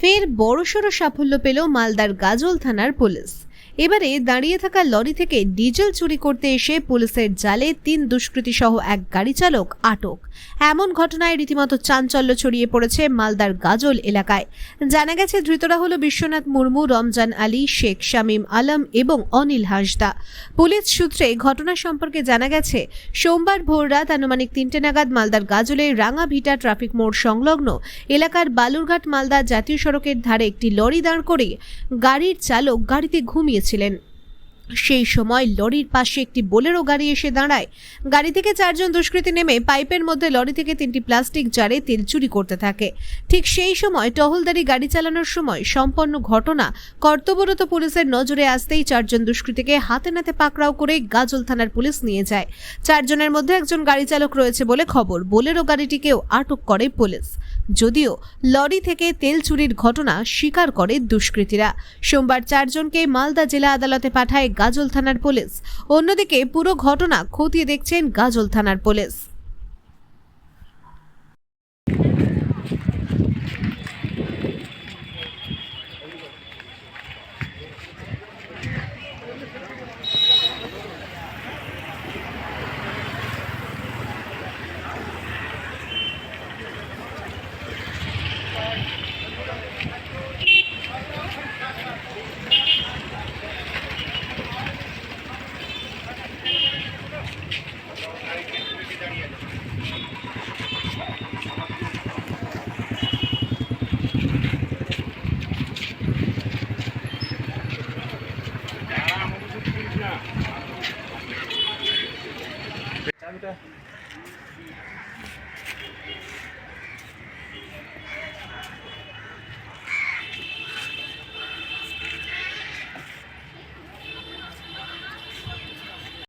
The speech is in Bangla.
ফের বড়সড় সাফল্য পেল মালদার গাজল থানার পুলিশ। এবারে দাঁড়িয়ে থাকা লরি থেকে ডিজেল চুরি করতে এসে পুলিশের জালে তিন দুষ্কৃতী সহ এক গাড়ি চালক আটক। এমন ঘটনায় রীতিমতো চাঞ্চল্য ছড়িয়ে পড়েছে মালদার গাজল এলাকায়। জানা গেছে, ধৃতরা হল বিশ্বনাথ মুর্মু, রমজান আলী, শেখ শামীম আলম এবং অনিল হাসদা। পুলিশ সূত্রে ঘটনা সম্পর্কে জানা গেছে, সোমবার ভোর রাত আনুমানিক তিনটে নাগাদ মালদার গাজলের রাঙাভিটা ট্রাফিক মোড় সংলগ্ন এলাকার বালুরঘাট মালদা জাতীয় সড়কের ধারে একটি লরি দাঁড় করে গাড়ির চালক গাড়িতে ঘুমিয়েছিলেন সেই সময় লরির পাশে একটি বোলেরো গাড়ি এসে দাঁড়ায়। গাড়ি থেকে চারজন দুষ্কৃতী নেমে পাইপের মধ্যে লরি থেকে তিনটি প্লাস্টিক জারে তেল চুরি করতে থাকে। ঠিক সেই সময় টহলদারি গাড়ি চালানোর সময় সম্পন্ন ঘটনা কর্তব্যরত পুলিশের নজরে আসতেই চারজন দুষ্কৃতীকে হাতে নাতে পাকড়াও করে গাজল থানার পুলিশ নিয়ে যায়। চারজনের মধ্যে একজন গাড়ি চালক রয়েছে বলে খবর। বোলেরো গাড়িটিকেও আটক করে পুলিশ। যদিও লরি থেকে তেল চুরির ঘটনা স্বীকার করে দুষ্কৃতীরা। সোমবার চারজনকে মালদা জেলা আদালতে পাঠায় গাজল থানার পুলিশ। অন্যদিকে পুরো ঘটনা খতিয়ে দেখছেন গাজল থানার পুলিশ। চাবিটা